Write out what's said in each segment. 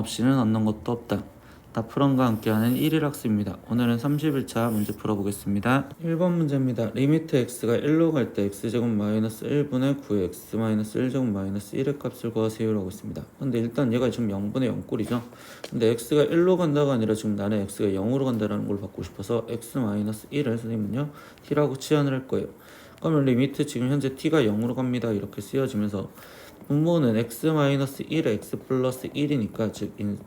없이는 얻는 것도 없다. 다프런과 함께하는 1일 학습입니다. 오늘은 30일차 문제 풀어보겠습니다. 1번 문제입니다. 리미트 x가 1로 갈 때 x제곱 마이너스 1분의 9의 x 마이너스 1제곱 마이너스 1의 값을 구하세요 라고 했습니다. 근데 일단 얘가 지금 0분의 0꼴이죠. 근데 x가 1로 간다가 아니라 지금 나는 x가 0으로 간다라는 걸 받고 싶어서 x 마이너스 1을 선생님은요 t라고 치환을 할 거예요. 그러면 리미트 지금 현재 t가 0으로 갑니다. 이렇게 쓰여지면서 분모는 x 마이너스 1에 x 플러스 1이니까 즉 인-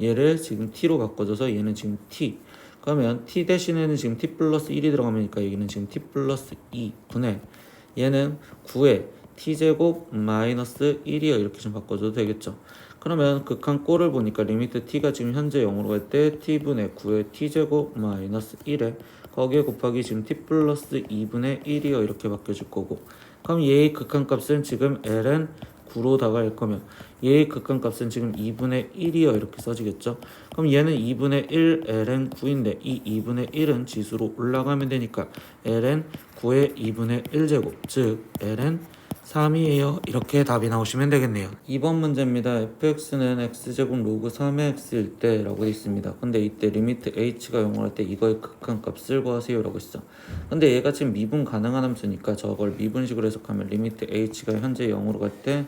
얘를 지금 t로 바꿔줘서 얘는 지금 t. 그러면 t 대신에는 지금 t 플러스 1이 들어가니까 여기는 지금 t 플러스 2 분의 얘는 9에 t제곱 마이너스 1이요. 이렇게 좀 바꿔줘도 되겠죠. 그러면 극한 꼴을 보니까 리미트 t가 지금 현재 0으로 갈 때 t분의 9에 t제곱 마이너스 1에 거기에 곱하기 지금 t 플러스 2분의 1이요. 이렇게 바뀌어질 거고. 그럼 얘의 극한 값은 지금 ln 9로 다가갈 거면 얘의 극한값은 지금 2분의 1이요. 이렇게 써지겠죠? 그럼 얘는 2분의 1 ln 9인데 이 2분의 1은 지수로 올라가면 되니까 ln 9의 2분의 1제곱 즉 ln 3이에요. 이렇게 답이 나오시면 되겠네요. 2번 문제입니다. fx는 x제곱 로그 3의 x일 때 라고 되어 있습니다. 근데 이때 리미트 h가 0을 할 때 이거의 극한 값을 구하세요 라고 했어 근데 얘가 지금 미분 가능한 함수니까 저걸 미분식으로 해석하면 리미트 h가 현재 0으로 갈 때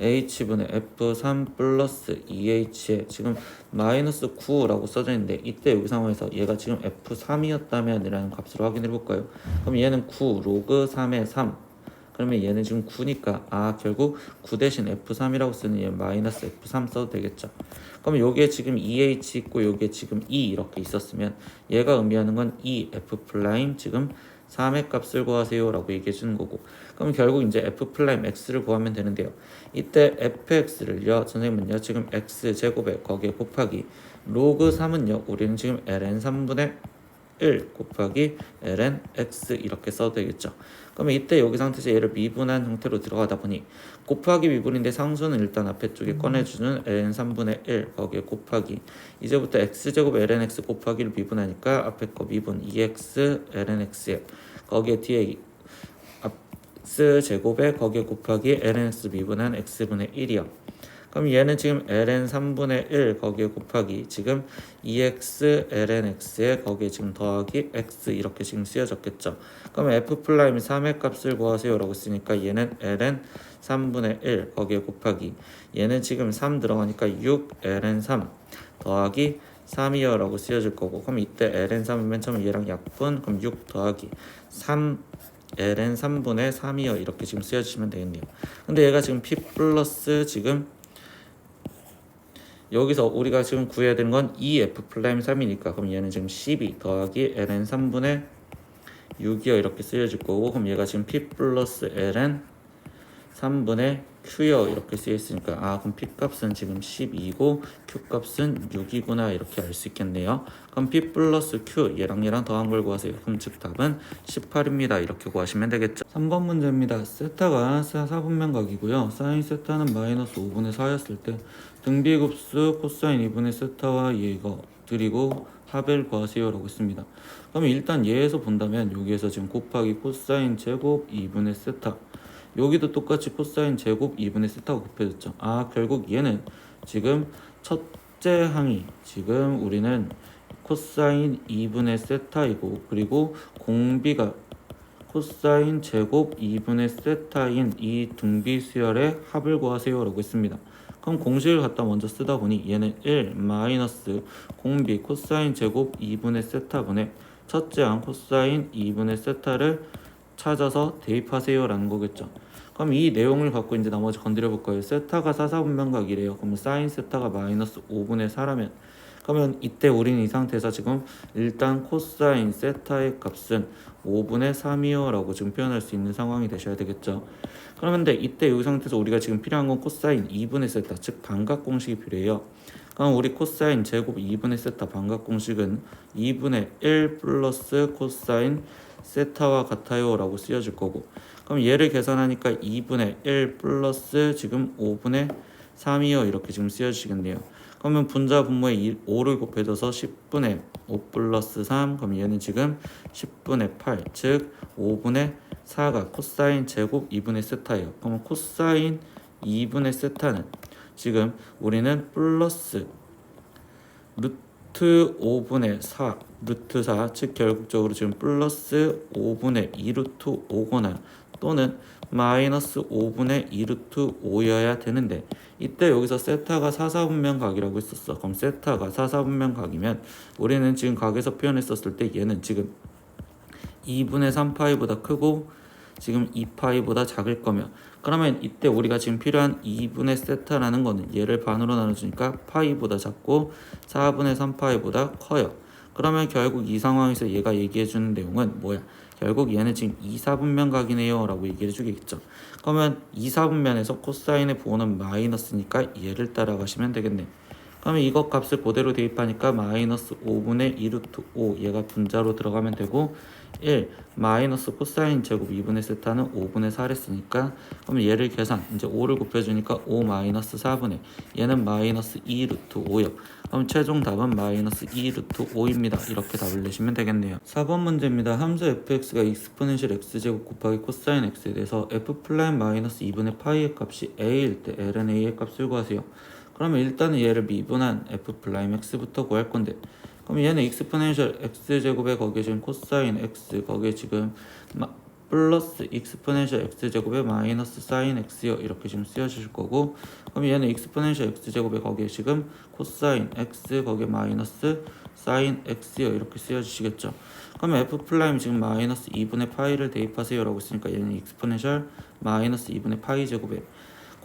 h분의 f3 플러스 2h에 지금 마이너스 9라고 써져 있는데 이때 여기 상황에서 얘가 지금 f3이었다면 이라는 값으로 확인해 볼까요? 그럼 얘는 9 로그 3의 3 그러면 얘는 지금 9니까 아 결국 9 대신 f3이라고 쓰는 얘 마이너스 f3 써도 되겠죠. 그럼 여기에 지금 2h 있고 여기에 지금 2 이렇게 있었으면 얘가 의미하는 건 2f 프라임 지금 3의 값을 구하세요 라고 얘기해 주는 거고. 그럼 결국 이제 f 프라임 x를 구하면 되는데요. 이때 fx를요 선생님은요 지금 x 제곱에 거기에 곱하기 로그 3은요 우리는 지금 ln 3분의 1 곱하기 ln x 이렇게 써도 되겠죠 그러면 이때 여기 상태에서 얘를 미분한 형태로 들어가다 보니 곱하기 미분인데 상수는 일단 앞에 쪽에 꺼내주는 ln 3분의 1 거기에 곱하기. 이제부터 x제곱 ln x 곱하기 를 미분하니까 앞에 거 미분 2x ln x에 거기에 뒤에 x 제곱에 거기에 곱하기 ln x 미분한 x분의 1이요 그럼 얘는 지금 ln 3분의 1 거기에 곱하기 지금 2x ln x에 거기에 지금 더하기 x 이렇게 지금 쓰여졌겠죠. 그럼 f 플라임 3의 값을 구하세요 라고 쓰니까 얘는 ln 3분의 1 거기에 곱하기 얘는 지금 3 들어가니까 6 ln 3 더하기 3이요 라고 쓰여질 거고 그럼 이때 ln 3은 맨 처음에 얘랑 약분 그럼 6 더하기 3 ln 3분의 3이요 이렇게 지금 쓰여주시면 되겠네요. 근데 얘가 지금 p 플러스 지금 여기서 우리가 지금 구해야 되는 건 2f 플라임 3이니까 그럼 얘는 지금 12 더하기 ln 3분의 6이요. 이렇게 쓰여질 거고 그럼 얘가 지금 p 플러스 ln 3분의 q요 이렇게 쓰여 있으니까 아 그럼 p 값은 지금 12고 q 값은 6이구나 이렇게 알 수 있겠네요. 그럼 p 플러스 q 얘랑 얘랑 더한 걸 구하세요. 그럼 즉 답은 18입니다. 이렇게 구하시면 되겠죠. 3번 문제입니다. 세타가 4분면각이고요. 사인 세타는 마이너스 5분의 4였을 때 등비급수 코사인 2분의 세타와 얘가 드리고 합을 구하세요 라고 했습니다. 그러면 일단 얘에서 본다면 여기에서 지금 곱하기 코사인 제곱 2분의 세타 여기도 똑같이 코사인 제곱 2분의 세타가 곱해졌죠. 아 결국 얘는 지금 첫째 항이 지금 우리는 코사인 2분의 세타이고 그리고 공비가 코사인 제곱 2분의 세타인 이 등비수열의 합을 구하세요 라고 했습니다. 그럼 공식을 갖다 먼저 쓰다 보니 얘는 1 마이너스 공비 코사인 제곱 2분의 세타분의 첫째 항 코사인 2분의 세타를 찾아서 대입하세요라는 거겠죠. 그럼 이 내용을 갖고 이제 나머지 건드려 볼 거예요. 세타가 사사분면각이래요. 그러면 사인 세타가 마이너스 5분의 4라면 그러면 이때 우리는 이 상태에서 지금 일단 코사인 세타의 값은 5분의 3이요라고 지금 표현할 수 있는 상황이 되셔야 되겠죠. 근데 이때 이 상태에서 우리가 지금 필요한 건 코사인 2분의 세타 즉 반각 공식이 필요해요. 그럼 우리 코사인 제곱 2분의 세타 반각 공식은 2분의 1 플러스 코사인 세타와 같아요 라고 쓰여질 거고. 그럼 얘를 계산하니까 2분의 1 플러스 지금 5분의 3이요. 이렇게 지금 쓰여지겠네요. 그러면 분자 분모에 5를 곱해줘서 10분의 5 플러스 3 그럼 얘는 지금 10분의 8 즉 5분의 4가 코사인 제곱 2분의 세타예요. 그러면 코사인 2분의 세타는 지금 우리는 플러스 루트 5분의 4 루트 4, 즉 결국적으로 지금 플러스 5분의 2 루트 5거나 또는 마이너스 5분의 2 루트 5여야 되는데 이때 여기서 세타가 4, 4분면 각이라고 했었어. 그럼 세타가 4, 4분면 각이면 우리는 지금 각에서 표현했었을 때 얘는 지금 2분의 3파이보다 크고 지금 2파이보다 작을 거면 그러면 이때 우리가 지금 필요한 2분의 세타라는 거는 얘를 반으로 나눠주니까 파이보다 작고 4분의 3파이보다 커요. 그러면 결국 이 상황에서 얘가 얘기해주는 내용은 뭐야? 결국 얘는 지금 2, 4분면 각이네요 라고 얘기해 주겠죠. 그러면 2, 4분면에서 코사인의 부호는 마이너스니까 얘를 따라가시면 되겠네. 그러면 이것 값을 그대로 대입하니까 마이너스 5분의 2 루트 5 얘가 분자로 들어가면 되고 1 마이너스 코사인 제곱 2분의 세타는 5분의 4를 쓰니까 그러면 얘를 계산 이제 5를 곱해주니까 5 마이너스 4분의 얘는 마이너스 2 루트 5요. 그럼 최종 답은 마이너스 2 루트 5입니다. 이렇게 답을 내시면 되겠네요. 4번 문제입니다. 함수 fx가 익스포넨셜 x제곱 곱하기 코사인 x에 대해서 f 플라임 마이너스 2분의 파이의 값이 a일 때 ln a의 값을 구하세요 그러면 일단은 얘를 미분한 f 플라임 x부터 구할 건데 그럼 얘는 익스포넨셜 x 제곱에 거기에 지금 코사인 x 거기에 지금 마, 플러스 익스포넨셜 x 제곱에 마이너스 사인 x요 이렇게 지금 쓰여질 거고 그럼 얘는 익스포넨셜 x 제곱에 거기에 지금 코사인 x 거기에 마이너스 사인 x요 이렇게 쓰여지시겠죠. 그러면 f 플라임 지금 마이너스 2분의 파이를 대입하세요 라고 했으니까 얘는 익스포넨셜 마이너스 2분의 파이 제곱에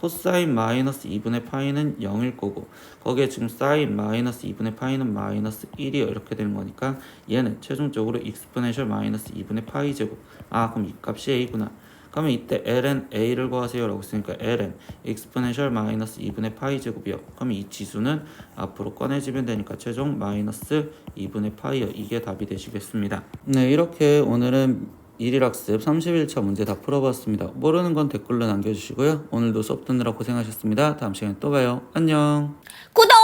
코사인 마이너스 2분의 파이는 0일 거고 거기에 지금 사인 마이너스 2분의 파이는 마이너스 1이요. 이렇게 되는 거니까 얘는 최종적으로 익스포넨셜 마이너스 2분의 파이 제곱. 아 그럼 이 값이 a구나. 그러면 이때 ln a를 구하세요 라고 했으니까 ln 익스포넨셜 마이너스 2분의 파이 제곱이요. 그럼 이 지수는 앞으로 꺼내지면 되니까 최종 마이너스 2분의 파이요. 이게 답이 되시겠습니다. 네 이렇게 오늘은 1일 학습 31차 문제 다 풀어봤습니다. 모르는 건 댓글로 남겨주시고요. 오늘도 수업 듣느라 고생하셨습니다. 다음 시간에 또 봐요. 안녕. 구독!